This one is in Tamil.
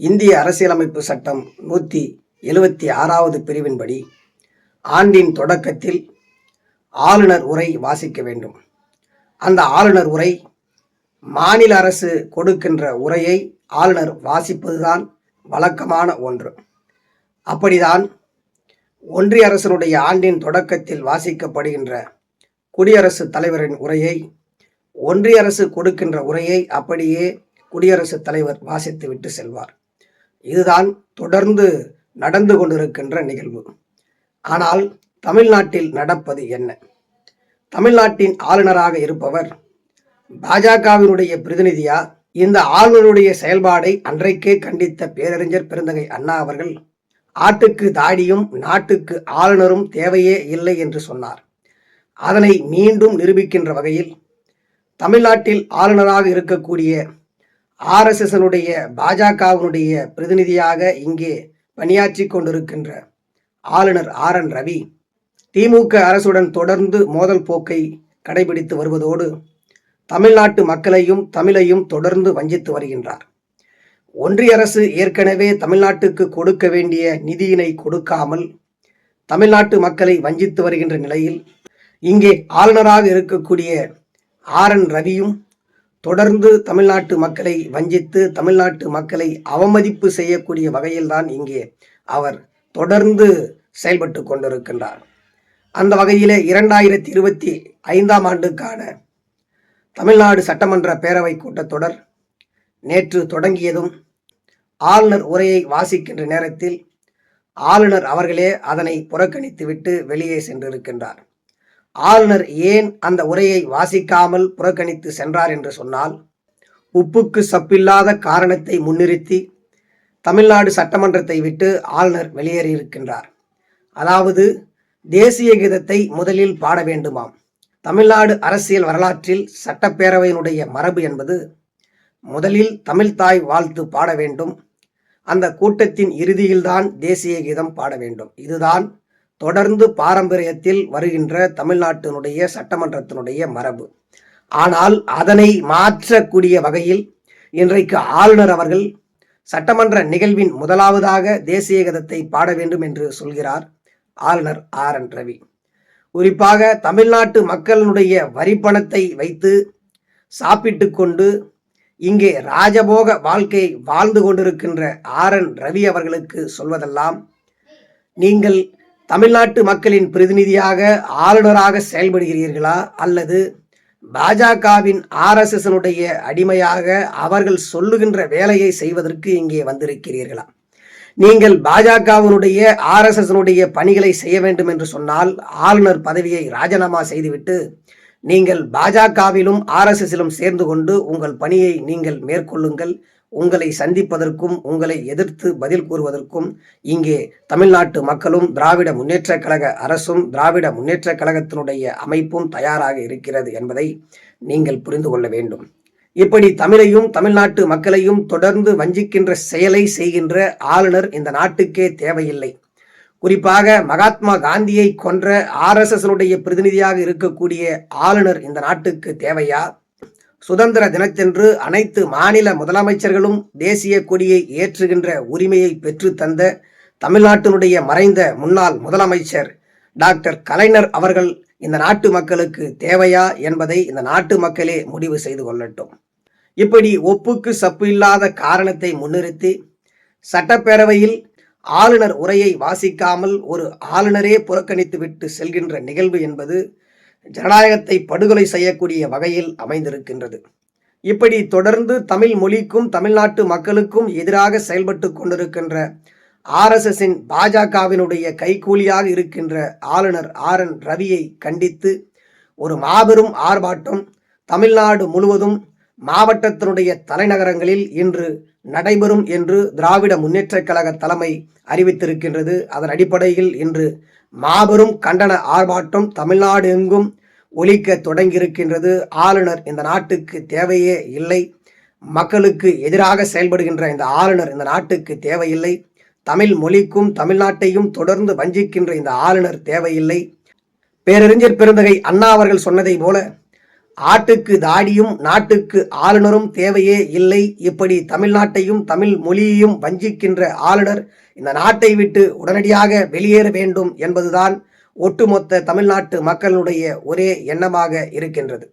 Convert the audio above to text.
இந்திய அரசியலமைப்பு சட்டம் நூற்றி எழுபத்தி ஆறாவது பிரிவின்படி ஆண்டின் தொடக்கத்தில் ஆளுநர் உரை வாசிக்க வேண்டும். அந்த ஆளுநர் உரை மாநில அரசு கொடுக்கின்ற உரையை ஆளுநர் வாசிப்பதுதான் வழக்கமான ஒன்று. அப்படிதான் ஒன்றிய அரசனுடைய ஆண்டின் தொடக்கத்தில் வாசிக்கப்படுகின்ற குடியரசுத் தலைவரின் உரையை ஒன்றிய அரசு கொடுக்கின்ற உரையை அப்படியே குடியரசுத் தலைவர் வாசித்து விட்டு செல்வார். இதுதான் தொடர்ந்து நடந்து கொண்டிருக்கின்ற நிகழ்வு. ஆனால் தமிழ்நாட்டில் நடப்பது என்ன? தமிழ்நாட்டின் ஆளுநராக இருப்பவர் பாஜகவினுடைய பிரதிநிதியா? இந்த ஆளுநருடைய செயல்பாடை அன்றைக்கே கண்டித்த பேரறிஞர் பெருந்தகை அண்ணா அவர்கள் ஆட்டுக்கு தாடியும் நாட்டுக்கு ஆளுநரும் தேவையே இல்லை என்று சொன்னார். அதனை மீண்டும் நிரூபிக்கின்ற வகையில் தமிழ்நாட்டில் ஆளுநராக இருக்கக்கூடிய ஆர்எஸ்எஸ்னுடைய பாஜகவினுடைய பிரதிநிதியாக இங்கே பணியாற்றி கொண்டிருக்கின்ற ஆளுநர் ஆர் என் ரவி திமுக அரசுடன் தொடர்ந்து மோதல் போக்கை கடைபிடித்து வருவதோடு தமிழ்நாட்டு மக்களையும் தமிழையும் தொடர்ந்து வஞ்சித்து வருகின்றார். ஒன்றிய அரசு ஏற்கனவே தமிழ்நாட்டுக்கு கொடுக்க வேண்டிய நிதியினை கொடுக்காமல் தமிழ்நாட்டு மக்களை வஞ்சித்து வருகின்ற நிலையில் இங்கே ஆளுநராக இருக்கக்கூடிய ஆர் என் ரவியும் தொடர்ந்து தமிழ்நாட்டு மக்களை வஞ்சித்து தமிழ்நாட்டு மக்களை அவமதிப்பு செய்யக்கூடிய வகையில்தான் இங்கே அவர் தொடர்ந்து செயல்பட்டு கொண்டிருக்கின்றார். அந்த வகையிலே இரண்டாயிரத்தி இருபத்தி ஐந்தாம் ஆண்டுக்கான தமிழ்நாடு சட்டமன்ற பேரவை கூட்டத்தொடர் நேற்று தொடங்கியதும் ஆளுநர் உரையை வாசிக்கின்ற நேரத்தில் ஆளுநர் அவர்களே அதனை புறக்கணித்துவிட்டு வெளியே சென்றிருக்கின்றார். ஆளுநர் ஏன் அந்த உரையை வாசிக்காமல் புறக்கணித்து சென்றார் என்று சொன்னால் உப்புக்கு சப்பில்லாத காரணத்தை முன்னிறுத்தி தமிழ்நாடு சட்டமன்றத்தை விட்டு ஆளுநர் வெளியேறியிருக்கின்றார். அதாவது தேசிய கீதத்தை முதலில் பாட வேண்டுமாம். தமிழ்நாடு அரசியல் வரலாற்றில் சட்டப்பேரவையினுடைய மரபு என்பது முதலில் தமிழ்தாய் வாழ்த்து பாட வேண்டும். அந்த கூட்டத்தின் இறுதியில்தான் தேசிய கீதம் பாட வேண்டும். இதுதான் தொடர்ந்து பாரம்பரியத்தில் வருகின்ற தமிழ்நாட்டினுடைய சட்டமன்றத்தினுடைய மரபு. ஆனால் அதனை மாற்றக்கூடிய வகையில் இன்றைக்கு ஆளுநர் அவர்கள் சட்டமன்ற நிகழ்வின் முதலாவதாக தேசிய கீதத்தை பாட வேண்டும் என்று சொல்கிறார் ஆளுநர் ஆர் என் ரவி. குறிப்பாக தமிழ்நாட்டு மக்களுடைய வரிப்பணத்தை வைத்து சாப்பிட்டு கொண்டு இங்கே ராஜபோக வாழ்க்கை வாழ்ந்து கொண்டிருக்கின்ற ஆர் என் ரவி அவர்களுக்கு சொல்வதெல்லாம் நீங்கள் தமிழ்நாட்டு மக்களின் பிரதிநிதியாக ஆளுநராக செயல்படுகிறீர்களா? அல்லது பாஜகவின் ஆர்எஸ்எஸ்னுடைய அடிமையாக அவர்கள் சொல்லுகின்ற வேலையை செய்வதற்கு இங்கே வந்திருக்கிறீர்களா? நீங்கள் பாஜகவினுடைய ஆர்எஸ்எஸ்னுடைய பணிகளை செய்ய வேண்டும் என்று சொன்னால் ஆளுநர் பதவியை ராஜினாமா செய்துவிட்டு நீங்கள் பாஜகவிலும் ஆர்எஸ்எஸிலும் சேர்ந்து கொண்டு உங்கள் பணியை நீங்கள் மேற்கொள்ளுங்கள். உங்களை சந்திப்பதற்கும் உங்களை எதிர்த்து பதில் கூறுவதற்கும் இங்கே தமிழ்நாட்டு மக்களும் திராவிட முன்னேற்ற கழக அரசும் திராவிட முன்னேற்ற கழகத்தினுடைய அமைப்பும் தயாராக இருக்கிறது என்பதை நீங்கள் புரிந்து கொள்ள வேண்டும். இப்படி தமிழையும் தமிழ்நாட்டு மக்களையும் தொடர்ந்து வஞ்சிக்கின்ற செயலை செய்கின்ற ஆளுநர் இந்த நாட்டுக்கே தேவையில்லை. குறிப்பாக மகாத்மா காந்தியை கொன்ற ஆர்எஸ்எஸ்னுடைய பிரதிநிதியாக இருக்கக்கூடிய ஆளுநர் இந்த நாட்டுக்கு தேவையா? சுதந்திர தினத்தன்று அனைத்து மாநில முதலமைச்சர்களும் தேசிய கொடியை ஏற்றுகின்ற உரிமையை பெற்று தந்த தமிழ்நாட்டினுடைய மறைந்த முன்னாள் முதலமைச்சர் டாக்டர் கலைஞர் அவர்கள் இந்த நாட்டு மக்களுக்கு தேவையா என்பதை இந்த நாட்டு மக்களே முடிவு செய்து கொள்ளட்டும். இப்படி ஒப்புக்கு சப்பு இல்லாத காரணத்தை முன்னிறுத்தி சட்டப்பேரவையில் ஆளுநர் உரையை வாசிக்காமல் ஒரு ஆளுநரே புறக்கணித்துவிட்டு செல்கின்ற நிகழ்வு என்பது ஜனநாயகத்தை படுகொலை செய்யக்கூடிய வகையில் அமைந்திருக்கின்றது. இப்படி தொடர்ந்து தமிழ் மொழிக்கும் தமிழ்நாட்டு மக்களுக்கும் எதிராக செயல்பட்டு கொண்டிருக்கின்ற ஆர்எஸ்எஸின் பாஜகவினுடைய கைகூலியாக இருக்கின்ற ஆளுநர் ஆர் என் ரவியை கண்டித்து ஒரு மாபெரும் ஆர்ப்பாட்டம் தமிழ்நாடு முழுவதும் மாவட்டத்தினுடைய தலைநகரங்களில் இன்று நடைபெறும் என்று திராவிட முன்னேற்றக் கழக தலைமை அறிவித்திருக்கின்றது. அதன் அடிப்படையில் இன்று மாபெரும் கண்டன ஆர்ப்பாட்டம் தமிழ்நாடு எங்கும் ஒலிக்க தொடங்கியிருக்கின்றது. ஆளுநர் இந்த நாட்டுக்கு தேவையே இல்லை. மக்களுக்கு எதிராக செயல்படுகின்ற இந்த ஆளுநர் இந்த நாட்டுக்கு தேவையில்லை. தமிழ் மொழிக்கும் தமிழ்நாட்டையும் தொடர்ந்து வஞ்சிக்கின்ற இந்த ஆளுநர் தேவையில்லை. பேரறிஞர் பெருந்தகை அண்ணா அவர்கள் சொன்னதை போல ஆட்டுக்கு தாடியும் நாட்டுக்கு ஆளுநரும் தேவையே இல்லை. இப்படி தமிழ்நாட்டையும் தமிழ் மொழியையும் வஞ்சிக்கின்ற ஆளுநர் இந்த நாட்டை விட்டு உடனடியாக வெளியேற வேண்டும் என்பதுதான் ஒட்டுமொத்த தமிழ்நாட்டு மக்களுடைய ஒரே எண்ணமாக இருக்கின்றது.